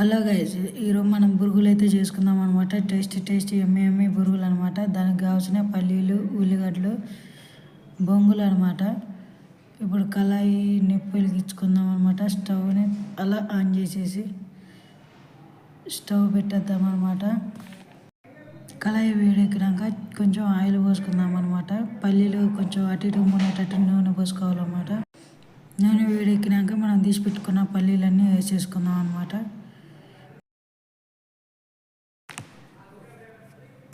Hello guys ఈరోజు మనం బురుగులు అయితే చేసుకుందాం అనమాట టేస్ట్ టేస్ట్ ఎమ్మె ఎమ్మె బురుగులు అనమాట దానికి కావాల్సిన పల్లీలు ఉల్లిగడ్డలు బొంగులు అనమాట ఇప్పుడు కళాయి నిప్పు వెలిగించుకుందాం అనమాట స్టవ్ని అలా ఆన్ చేసేసి స్టవ్ పెట్టేద్దాం అనమాట కళాయి వేడెక్కినాక కొంచెం ఆయిల్ పోసుకుందాం అనమాట పల్లీలు కొంచెం అటు ఇటు మునేటట్టు నూనె పోసుకోవాలన్నమాట. నూనె వేడెక్కినాక మనం తీసి పెట్టుకున్న పల్లీలన్నీ వేసేసుకుందాం అనమాట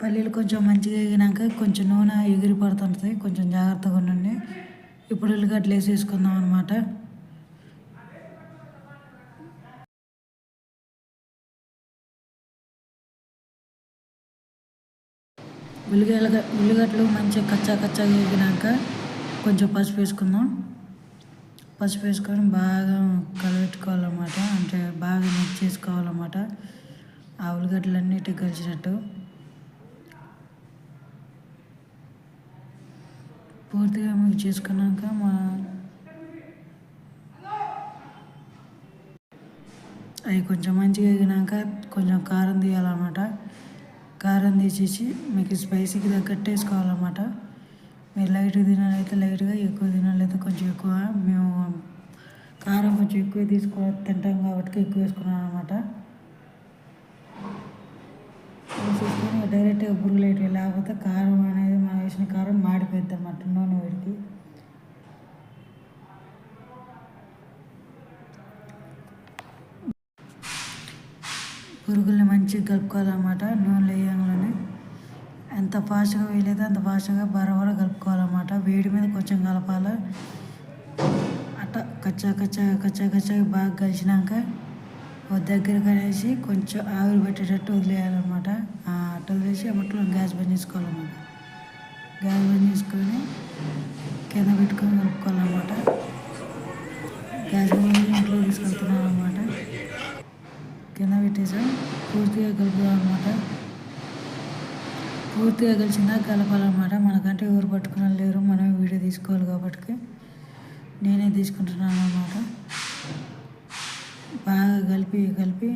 పల్లీలు కొంచెం మంచిగా ఎగినాక కొంచెం నూనె ఎగిరి పడుతుంటుంది. కొంచెం జాగ్రత్తగా ఉండండి. ఇప్పుడు ఉల్లిగడ్డలు వేసేసుకుందాం అనమాట ఉల్లిగడ్డ ఉల్లిగడ్డలు మంచిగా కచ్చా కచ్చాగా ఎగినాక కొంచెం పసుపు వేసుకుందాం. పసుపు వేసుకొని బాగా కలబెట్టుకోవాలన్నమాట అంటే బాగా మిక్స్ చేసుకోవాలన్నమాట. ఆ ఉల్లిగడ్డలు అన్నిటికి కలిసినట్టు. పూర్తిగా మిక్స్ చేసుకున్నాక మా అవి కొంచెం మంచిగా ఎగినాక కొంచెం కారం తీయాలన్నమాట. కారం తీసేసి మీకు స్పైసీకి తగ్గట్టు వేసుకోవాలన్నమాట. మీరు లైట్గా తినాలైతే లైట్గా ఎక్కువ తినాలైతే కొంచెం ఎక్కువ. మేము కారం కొంచెం ఎక్కువ తీసుకో తింటాం కాబట్టి ఎక్కువ వేసుకున్నాం అనమాట వేసేసుకొని డైరెక్ట్గా బుర్రలు వేయటం లేకపోతే కారం అనేది వేసిన కారం మాడిపోద్దాం అన్నమాట నూనె వేడికి పురుగుల్ని మంచిగా కలుపుకోవాలన్నమాట నూనెలో వేయంగానే ఎంత ఫాస్ట్గా వేయలేదు అంత ఫాస్ట్గా బరబర కలుపుకోవాలన్నమాట. వేడి మీద కొంచెం కలపాలి. అట్ట కచ్చా కచ్చా కచ్చా కచ్చా బాగా కలిసినాక ఒక దగ్గర కనేసి కొంచెం ఆవిరి పెట్టేటట్టు వదిలేయాలన్నమాట. అట్ట వదిలేసి అమ్మట్లో గ్యాస్ బంద్ చేసుకోవాలన్నమాట. గ్యాస్ బంద్ చేసుకొని కింద పెట్టుకొని కలుపుకోవాలన్నమాట. గ్యాస్ బంద్ ఇంట్లో తీసుకెళ్తున్నాం అనమాట కింద పెట్టేసాం పూర్తిగా కలుపుకోవాలన్నమాట పూర్తిగా కలిసిందా కలపాలన్నమాట. మనకంటే ఎవరు పట్టుకున్న లేరు. మనం వీడియో తీసుకోవాలి కాబట్టి నేనే తీసుకుంటున్నాను అన్నమాట బాగా కలిపి కలిపి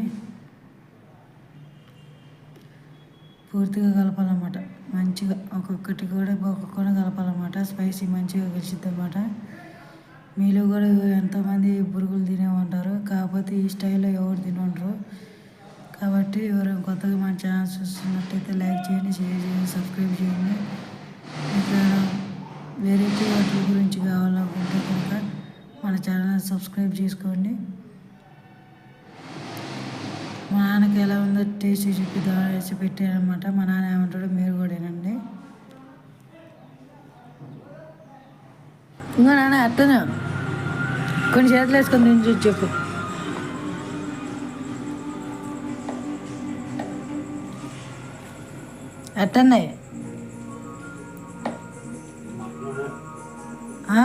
పూర్తిగా కలపాలన్నమాట. మంచిగా ఒక్కొక్కటి కూడా ఒక్కొక్కటి కలపాలన్నమాట. స్పైసీ మంచిగా కలిసిద్ది అన్నమాట మీలో కూడా ఎంతమంది పురుగులు తినేమంటారు కాకపోతే ఈ స్టైల్లో ఎవరు తినరు కాబట్టి ఎవరైనా కొత్తగా మన ఛానల్ చూస్తున్నట్టయితే లైక్ చేయండి షేర్ చేయండి సబ్స్క్రైబ్ చేయండి. ఇంకా వెరైటీ వాటి గురించి కావాలనుకుంటే కనుక మన ఛానల్ సబ్స్క్రైబ్ చేసుకోండి. మా నాన్నకి ఎలా ఉందో టేస్ట్ చెప్పి వేసి పెట్టానమాట మా నాన్న ఏమంటాడు మీరు కూడా వినండి. ఇంకా నాన్న అట్టనా కొన్ని చేతులు వేసుకొని తిని చూసి చెప్పు. అట్టన్నాయి ఆ?